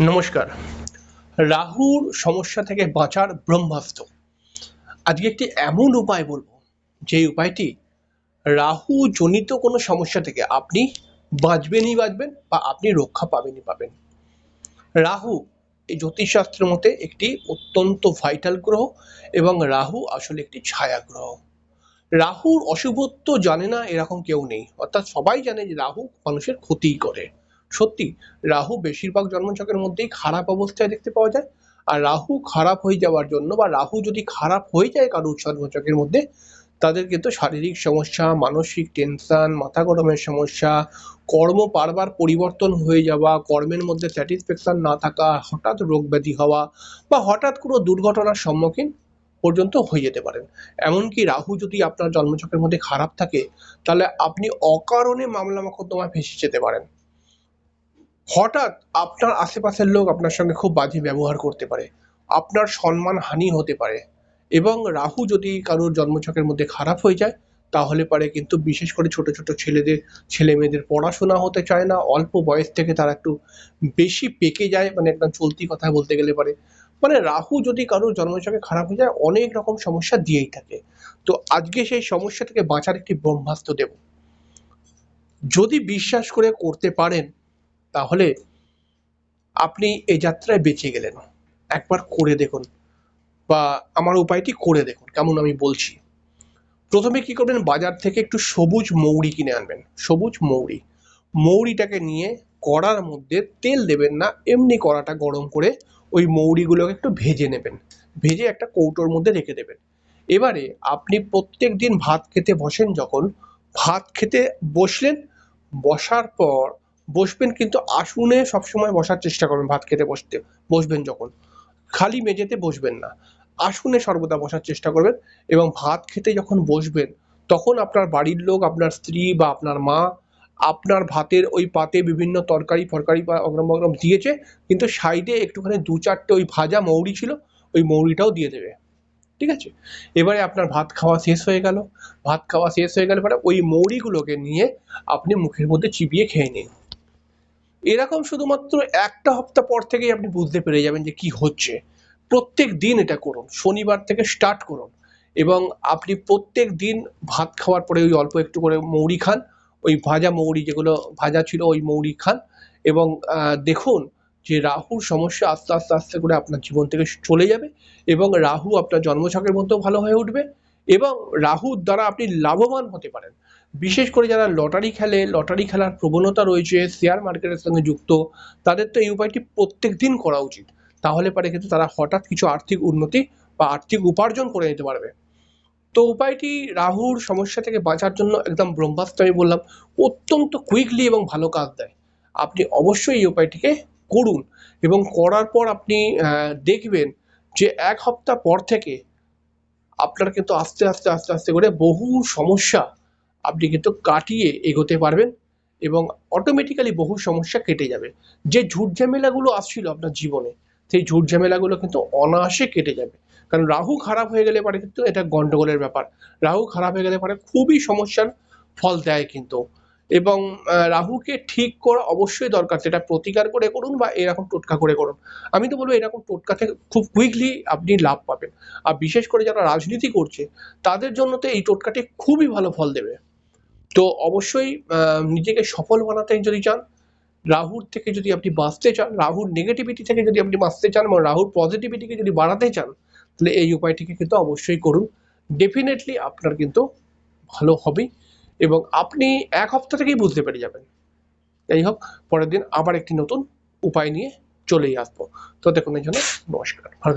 নমস্কার। রাহুর সমস্যা থেকে বাঁচার ব্রহ্মাস্ত্র। আজকে একটি এমন উপায় বলব, যে উপায়টি রাহু জনিত কোনো সমস্যা থেকে আপনি বাঁচবেনই বাঁচবেন বা আপনি রক্ষা পাবেনই পাবেন। রাহু এই জ্যোতিষশাস্ত্রের মতে একটি অত্যন্ত ভাইটাল গ্রহ এবং রাহু আসলে একটি ছায়া গ্রহ। রাহুর অশুভত্ব জানে না এরকম কেউ নেই, অর্থাৎ সবাই জানে যে রাহু মানুষের ক্ষতিই করে। সত্যি, রাহু বেশিরভাগ জন্মছকের মধ্যেই খারাপ অবস্থায় দেখতে পাওয়া যায়। আর রাহু খারাপ হয়ে যাওয়ার জন্য বা রাহু যদি খারাপ হয়ে যায় কারোর জন্মছকের মধ্যে, তাদের কিন্তু শারীরিক সমস্যা, মানসিক টেনশন মাথা গরমের সমস্যা, কর্ম বারবার পরিবর্তন হয়ে যাওয়া, কর্মের মধ্যে স্যাটিসফ্যাকশন না থাকা, হঠাৎ রোগ ব্যাধি হওয়া বা হঠাৎ কোনো দুর্ঘটনার সম্মুখীন পর্যন্ত হয়ে যেতে পারেন। এমনকি রাহু যদি আপনার জন্মছকের মধ্যে খারাপ থাকে, তাহলে আপনি অকারণে মামলা মোকদ্দমায় ফেসে যেতে পারেন। হঠাৎ আপনার আশেপাশের লোক আপনার সঙ্গে খুব বাজে ব্যবহার করতে পারে। আপনার সম্মান হানি হতে পারে। এবং রাহু যদি কারোর জন্মছকের মধ্যে খারাপ হয়ে যায়, তাহলে পারে কিন্তু বিশেষ করে ছোট ছোট ছেলেদের ছেলে মেয়েদের পড়াশোনা হতে চায় না। অল্প বয়স থেকে তারা একটু বেশি পেকে যায় মানে একদম চলতি কথা বলতে গেলে পারে। মানে রাহু যদি কারোর জন্মছকে খারাপ হয়ে যায়, অনেক রকম সমস্যা দিয়েই থাকে। তো আজকে সেই সমস্যা থেকে বাঁচার একটি ব্রহ্মাস্ত্র দেব। যদি বিশ্বাস করে করতে পারেন তাহলে আপনি এই যাত্রায় বেঁচে গেলেন। একবার করে দেখুন বা আমার উপায়টি করে দেখুন, কেমন আমি বলছি। প্রথমে কি করবেন, বাজার থেকে একটু সবুজ মৌরি কিনে আনবেন, সবুজ মৌরি। মৌরিটাকে নিয়ে কড়ার মধ্যে তেল দেবেন না, এমনি কড়াটা গরম করে ওই মৌরিগুলোকে একটু ভেজে নেবেন। ভেজে একটা কৌটোর মধ্যে রেখে দেবেন। এবারে আপনি প্রত্যেক দিন ভাত খেতে বসেন, যখন ভাত খেতে বসলেন, বসার পর বসবেন কিন্তু আসুনে সবসময় বসার চেষ্টা করবেন, ভাত খেতে বসতে, বসবেন যখন। খালি মেঝেতে বসবেন না। আসুনে সর্বদা বসার চেষ্টা করবেন এবং ভাত খেতে যখন বসবেন, তখন আপনার বাড়ির লোক, আপনার স্ত্রী বা আপনার মা, আপনার ভাতের ওই পাতে বিভিন্ন তরকারি, ফরকারি বা অগ্রম বগ্রম দিয়েছে, কিন্তু সাইডে একটুখানি দু চারটে ওই ভাজা মৌরি ছিল, ওই মৌরিটাও দিয়ে দেবে। ঠিক আছে? এবারে আপনার ভাত খাওয়া শেষ হয়ে গেল। ভাত খাওয়া শেষ হয়ে গেলে পরে ওই মৌরিগুলোকে নিয়ে আপনি মুখের মধ্যে চিবিয়ে খেয়ে নিন। এরকম শুধুমাত্র একটা সপ্তাহ পর থেকেই আপনি বুঝতে পেরে যাবেন যে কি হচ্ছে। প্রত্যেক দিন এটা করুন, শনিবার থেকে স্টার্ট করুন এবং আপনি প্রত্যেক দিন ভাত খাওয়ার পরে ওই অল্প একটু করে মৌরি খান, ওই ভাজা মৌরি যেগুলো ভাজা ছিল ওই মৌরি খান এবং দেখুন যে রাহুর সমস্যা আস্তে আস্তে আস্তে করে আপনার জীবন থেকে চলে যাবে এবং রাহু আপনার জন্মছকের মধ্যেও ভালো হয়ে উঠবে। এবং রাহুর দ্বারা আপনি লাভবান হতে পারেন। বিশেষ করে যারা লটারি খেলে, লটারি খেলার প্রবণতা রয়েছে শেয়ার মার্কেটের সঙ্গে যুক্ত, তাদের তো এই উপায়টি প্রত্যেক দিন করা উচিত। তাহলে পারে কিন্তু তারা হঠাৎ কিছু আর্থিক উন্নতি বা আর্থিক উপার্জন করে নিতে পারবে। তো উপায়টি রাহুর সমস্যা থেকে বাঁচার জন্য একদম ব্রহ্মাস্ত্র আমি বললাম, অত্যন্ত কুইকলি এবং ভালো কাজ দেয়। আপনি অবশ্যই এই উপায়টিকে করুন এবং করার পর আপনি দেখবেন যে এক সপ্তাহ পর থেকে আপনার কিন্তু আস্তে আস্তে আস্তে আস্তে করে বহু সমস্যা আপনি কিন্তু কাটিয়ে এগোতে পারবেন এবং অটোমেটিক্যালি বহু সমস্যা কেটে যাবে। যে ঝুট ঝামেলাগুলো আসছিল আপনার জীবনে, সেই ঝুট ঝামেলাগুলো কিন্তু অনায়াসে কেটে যাবে। কারণ রাহু খারাপ হয়ে গেলে পারে কিন্তু এটা গন্ডগোলের ব্যাপার। রাহু খারাপ হয়ে গেলে পারে খুবই সমস্যার ফল দেয় কিন্তু। এবং রাহুকে ঠিক করা অবশ্যই দরকার। সেটা প্রতিকার করে করুন বা এরকম টোটকা করে করুন। আমি তো বলব এরকম টোটকা থেকে খুব কুইকলি আপনি লাভ পাবেন। আর বিশেষ করে যারা রাজনীতি করছে, তাদের জন্য তো এই টোটকাটি খুবই ভালো ফল দেবে। তো অবশ্যই নিজেকে সফল বানাতে যদি চান, রাহুর থেকে যদি আপনি বাঁচতে চান, রাহুর নেগেটিভিটি থেকে যদি আপনি বাঁচতে চান এবং রাহুর পজিটিভিটিকে যদি বাড়াতে চান, তাহলে এই উপায়টিকে কিন্তু অবশ্যই করুন। ডেফিনেটলি আপনার কিন্তু ভালো হবেই। এবং আপনি এক হপ্তা থেকেই বুঝতে পেরে যাবেন। যাই হোক, পরের দিন আবার একটি নতুন উপায় নিয়ে চলেই আসব। তো দেখুন, এই জন্য নমস্কার। ভালো।